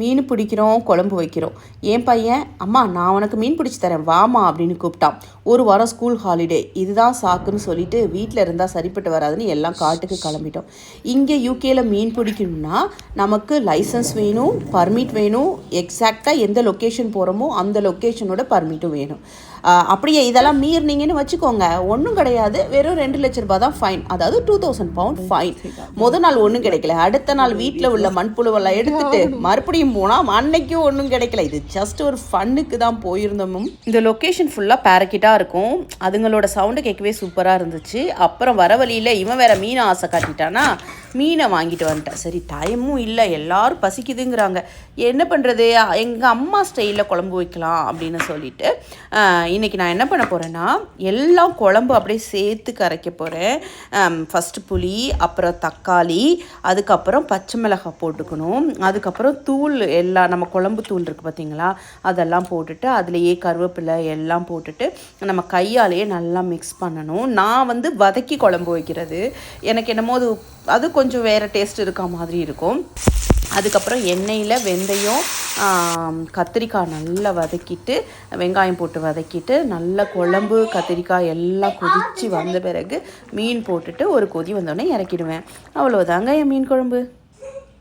மீன் பிடிக்கிறோம் குழம்பு வைக்கிறோம். என் பையன்? அம்மா நான் உனக்கு மீன் பிடிச்சி தரேன் வாமா அப்படின்னு கூப்பிட்டான். ஒரு வாரம் ஸ்கூல் ஹாலிடே இதுதான் சாக்குன்னு சொல்லிட்டு வீட்டில் இருந்தால் சரிப்பட்டு வராதுன்னு எல்லாம் காட்டுக்கு கிளம்பிட்டோம். இங்கே யூகேல மீன் பிடிக்கணும்னா நமக்கு லைசன்ஸ் வேணும் பர்மிட் வேணும். எக்ஸாக்டாக எந்த லொக்கேஷன் போகிறோமோ அந்த லொக்கேஷனோட பர்மிட்டும் வேணும். அப்படியே இதெல்லாம் மீறினீங்கன்னு வச்சுக்கோங்க. ஒன்றும் கிடையாது. வெறும் ரெண்டு லட்ச ரூபாய் தான் ஃபைன் அதாவது டூ தௌசண்ட் பவுண்ட் ஃபைன் முத நாள் ஒன்றும் கிடைக்கல. அடுத்த நாள் வீட்டில் உள்ள மண்புழுவெல்லாம் எடுத்துட்டு மறுபடியும் போனால் அன்னைக்கும் ஒன்றும் கிடைக்கல. இது ஜஸ்ட் ஒரு ஃபன்னுக்கு தான் போயிருந்தோமும் இந்த லொக்கேஷன் ஃபுல்லாக பேரக்கிட்டாக இருக்கும். அதுங்களோட சவுண்டு கேட்கவே சூப்பராக இருந்துச்சு. அப்புறம் வர வழியில் இவன் வேற மீனை ஆசை காட்டிட்டானா? மீனை வாங்கிட்டு வந்துட்டேன். சரி டைமும் இல்லை. எல்லாரும் பசிக்குதுங்கிறாங்க. என்ன பண்ணுறது எங்கள் அம்மா ஸ்டைலில் குழம்பு வைக்கலாம் அப்படின்னு சொல்லிட்டு இன்றைக்கி நான் என்ன பண்ண போகிறேன்னா எல்லாம் குழம்பு அப்படியே சேர்த்து கரைக்க போகிறேன் ஃபஸ்ட்டு புளி அப்புறம் தக்காளி அதுக்கப்புறம் பச்சை மிளகாய் போட்டுக்கணும். அதுக்கப்புறம் தூள் எல்லாம் நம்ம குழம்பு தூள் இருக்குது பார்த்தீங்களா அதெல்லாம் போட்டுட்டு அதுலேயே கருவேப்பிலை எல்லாம் போட்டுட்டு நம்ம கையாலேயே நல்லா மிக்ஸ் பண்ணணும். நான் வந்து வதக்கி குழம்பு வைக்கிறது. எனக்கு என்னமோ அது அது கொஞ்சம் கொஞ்சம் வேறு டேஸ்ட் இருக்க மாதிரி இருக்கும். அதுக்கப்புறம் எண்ணெயில் வெந்தயம் கத்திரிக்காய் நல்லா வதக்கிட்டு வெங்காயம் போட்டு வதக்கிட்டு நல்லா குழம்பு கத்திரிக்காய் எல்லாம் கொதித்து வந்த பிறகு மீன் போட்டுட்டு ஒரு கொதி வந்தோடனே இறக்கிடுவேன். அவ்வளோதாங்க என் மீன் குழம்பு.